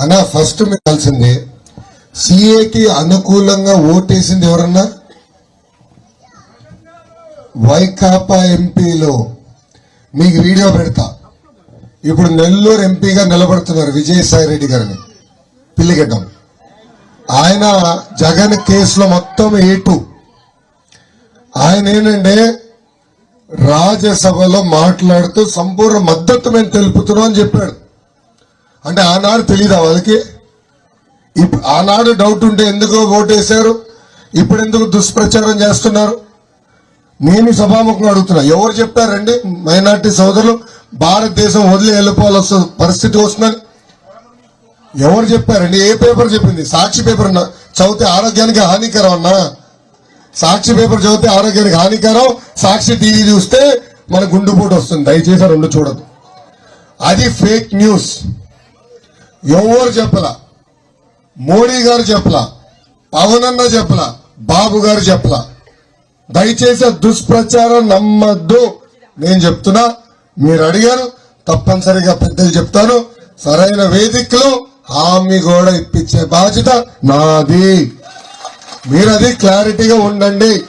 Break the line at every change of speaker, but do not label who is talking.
అన్నా ఫస్ట్ మీకు కలిసింది సిఏకి అనుకూలంగా ఓటేసింది ఎవరన్నా? వైకాపా ఎంపీలో. మీకు వీడియో పెడతా. ఇప్పుడు నెల్లూరు ఎంపీగా నిలబడుతున్నారు విజయసాయి రెడ్డి గారిని పిల్లిగడ్డం. ఆయన జగన్ కేసులో మొత్తం ఏటు ఆయన ఏంటంటే రాజ్యసభలో మాట్లాడుతూ సంపూర్ణ మద్దతు మేము తెలుపుతున్నాం అని చెప్పాడు. అంటే ఆనాడు తెలీదా వాళ్ళకి? ఇప్- ఆనాడు డౌట్ ఉంటే ఎందుకు ఓటేశారు? ఇప్పుడు ఎందుకు దుష్ప్రచారం చేస్తున్నారు? నేను ఈ సభాముఖంగా అడుగుతున్నా. ఎవరు చెప్పారండి? మైనార్టీ సోదరులు భారతదేశం వదిలి వెళ్ళిపోవాల్సిన వస్తుంది పరిస్థితి వస్తుందని. ఎవరు చెప్పారండి? ఏ పేపర్ చెప్పింది? సాక్షి పేపర్ అన్నా. చదివితే ఆరోగ్యానికి హానికరం అన్నా. సాక్షి పేపర్ చదివితే ఆరోగ్యానికి హానికరం. సాక్షి టీవీ చూస్తే మన గుండెపోటు వస్తుంది. దయచేసి రెండు చూడదు అది ఫేక్ న్యూస్ ఎవరు చెప్పలా? మోడీ గారు చెప్పలా? పవన్ అన్న చెప్పలా? బాబు గారు చెప్పలా? దయచేసి దుష్ప్రచారం నమ్మద్దు. నేను చెప్తున్నా మీరు అడిగారు తప్పనిసరిగా పెద్దలు చెప్తాను. సరైన వేదికలో హామీ కూడా ఇప్పించే బాధ్యత నాది. మీరు అది క్లారిటీగా ఉండండి.